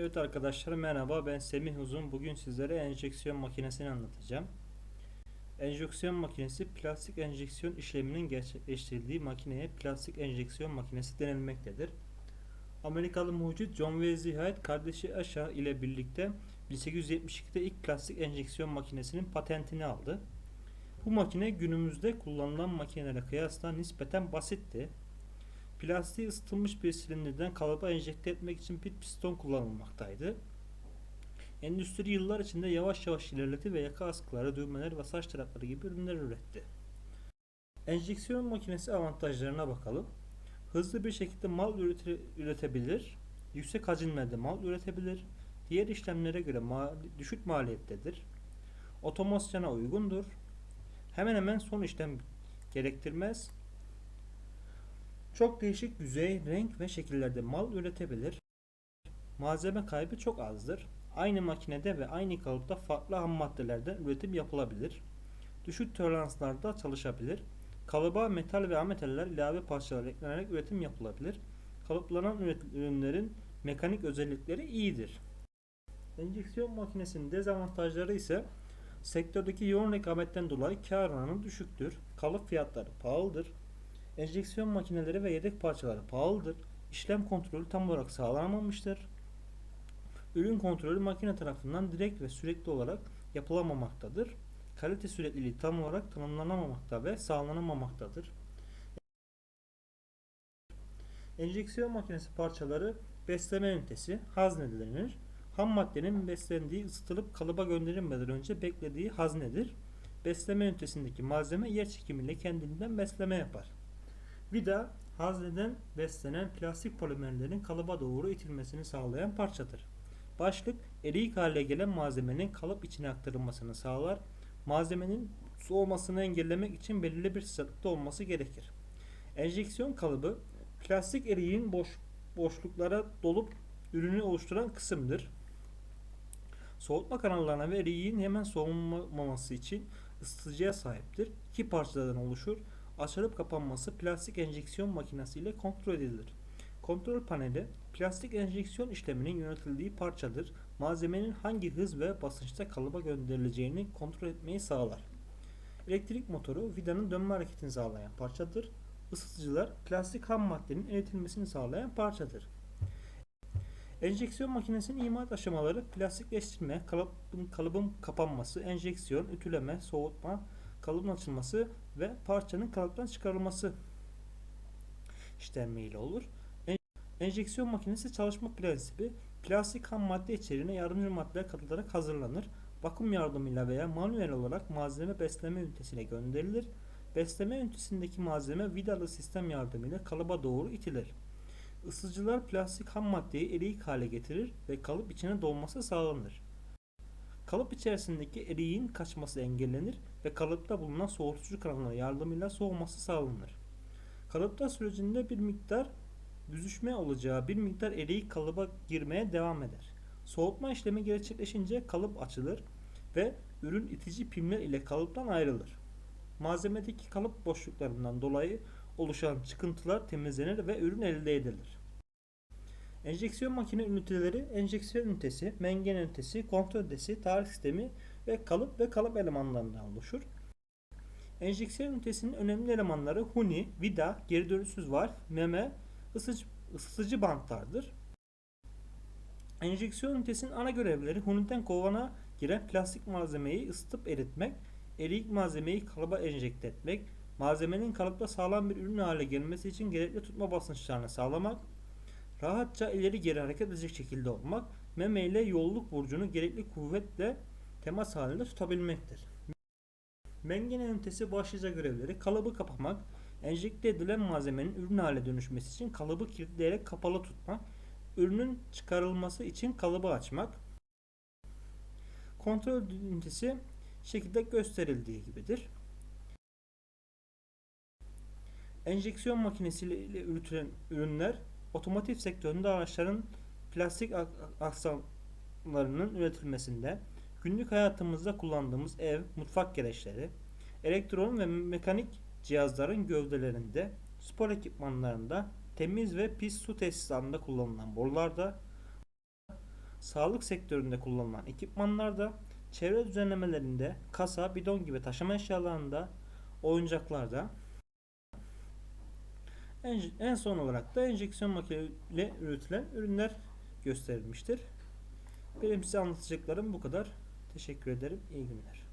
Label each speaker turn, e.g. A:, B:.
A: Evet arkadaşlar merhaba ben Semih Uzun. Bugün sizlere enjeksiyon makinesini anlatacağım. Enjeksiyon makinesi plastik enjeksiyon işleminin gerçekleştirildiği makineye plastik enjeksiyon makinesi denilmektedir. Amerikalı mucit John Wesley Hyde kardeşi Asha ile birlikte 1872'de ilk plastik enjeksiyon makinesinin patentini aldı. Bu makine günümüzde kullanılan makinelere kıyasla nispeten basitti. Plastiği ısıtılmış bir silindirden kalıba enjekte etmek için bir piston kullanılmaktaydı. Endüstri yıllar içinde yavaş yavaş ilerledi ve yaka askıları, düğmeler ve saç tarakları gibi ürünler üretti. Enjeksiyon makinesi avantajlarına bakalım. Hızlı bir şekilde mal ürete- üretebilir, yüksek hacimlerde mal üretebilir, diğer işlemlere göre mali- düşük maliyettedir, otomasyona uygundur, hemen hemen son işlem gerektirmez, çok değişik yüzey, renk ve şekillerde mal üretebilir. Malzeme kaybı çok azdır. Aynı makinede ve aynı kalıpta farklı ham maddelerden üretim yapılabilir. Düşük toleranslarda çalışabilir. Kalıba metal ve ametaller ilave parçalar eklenerek üretim yapılabilir. Kalıplanan ürünlerin mekanik özellikleri iyidir. Enjeksiyon makinesinin dezavantajları ise sektördeki yoğun rekabetten dolayı kar oranı düşüktür. Kalıp fiyatları pahalıdır. Enjeksiyon makineleri ve yedek parçaları pahalıdır. İşlem kontrolü tam olarak sağlanamamıştır. Ürün kontrolü makine tarafından direkt ve sürekli olarak yapılamamaktadır. Kalite sürekliliği tam olarak tanımlanamamakta ve sağlanamamaktadır. Enjeksiyon makinesi parçaları besleme ünitesi hazne denir. Ham maddenin beslendiği ısıtılıp kalıba gönderilmeden önce beklediği haznedir. Besleme ünitesindeki malzeme yer çekimiyle kendiliğinden besleme yapar. Vida, hazneden beslenen plastik polimerlerin kalıba doğru itilmesini sağlayan parçadır. Başlık, eriyik hale gelen malzemenin kalıp içine aktarılmasını sağlar. Malzemenin soğumasını engellemek için belirli bir sıcaklıkta olması gerekir. Enjeksiyon kalıbı, plastik eriğin boş, boşluklara dolup ürünü oluşturan kısımdır. Soğutma kanallarına ve eriğin hemen soğumaması için ısıtıcıya sahiptir. İki parçadan oluşur açılıp kapanması plastik enjeksiyon makinesi ile kontrol edilir. Kontrol paneli plastik enjeksiyon işleminin yönetildiği parçadır. Malzemenin hangi hız ve basınçta kalıba gönderileceğini kontrol etmeyi sağlar. Elektrik motoru vidanın dönme hareketini sağlayan parçadır. Isıtıcılar plastik ham maddenin eritilmesini sağlayan parçadır. Enjeksiyon makinesinin imalat aşamaları plastikleştirme, kalıbın, kalıbın kapanması, enjeksiyon, ütüleme, soğutma, kalıbın açılması ve parçanın kalıptan çıkarılması işlemiyle olur. Enjeksiyon makinesi çalışma prensibi plastik ham madde içeriğine yardımcı maddeler katılarak hazırlanır. Bakım yardımıyla veya manuel olarak malzeme besleme ünitesine gönderilir. Besleme ünitesindeki malzeme vidalı sistem yardımıyla kalıba doğru itilir. Isıtıcılar plastik ham maddeyi eriyik hale getirir ve kalıp içine dolması sağlanır. Kalıp içerisindeki eriğin kaçması engellenir ve kalıpta bulunan soğutucu kanalları yardımıyla soğuması sağlanır. Kalıpta sürecinde bir miktar büzüşme olacağı bir miktar eriği kalıba girmeye devam eder. Soğutma işlemi gerçekleşince kalıp açılır ve ürün itici pimler ile kalıptan ayrılır. Malzemedeki kalıp boşluklarından dolayı oluşan çıkıntılar temizlenir ve ürün elde edilir. Enjeksiyon makine üniteleri enjeksiyon ünitesi, mengen ünitesi, kontrol ünitesi, tarih sistemi ve kalıp ve kalıp elemanlarından oluşur. Enjeksiyon ünitesinin önemli elemanları huni, vida, geri dönüşsüz valf, meme, ısıtıcı, ısıtıcı bantlardır. Enjeksiyon ünitesinin ana görevleri huniden kovana giren plastik malzemeyi ısıtıp eritmek, eriyik malzemeyi kalıba enjekte etmek, malzemenin kalıpta sağlam bir ürün hale gelmesi için gerekli tutma basınçlarını sağlamak, rahatça ileri geri hareket edecek şekilde olmak, meme ile yolluk burcunu gerekli kuvvetle temas halinde tutabilmektir. Mengene ünitesi başlıca görevleri kalıbı kapamak, enjekte edilen malzemenin ürün hale dönüşmesi için kalıbı kilitleyerek kapalı tutmak, ürünün çıkarılması için kalıbı açmak. Kontrol ünitesi şekilde gösterildiği gibidir. Enjeksiyon makinesiyle üretilen ürünler otomotiv sektöründe araçların plastik aksamlarının üretilmesinde, günlük hayatımızda kullandığımız ev, mutfak gereçleri, elektron ve mekanik cihazların gövdelerinde, spor ekipmanlarında, temiz ve pis su tesisatında kullanılan borularda, sağlık sektöründe kullanılan ekipmanlarda, çevre düzenlemelerinde, kasa, bidon gibi taşıma eşyalarında, oyuncaklarda, en, en son olarak da enjeksiyon makinesiyle üretilen ürünler gösterilmiştir. Benim size anlatacaklarım bu kadar. Teşekkür ederim. İyi günler.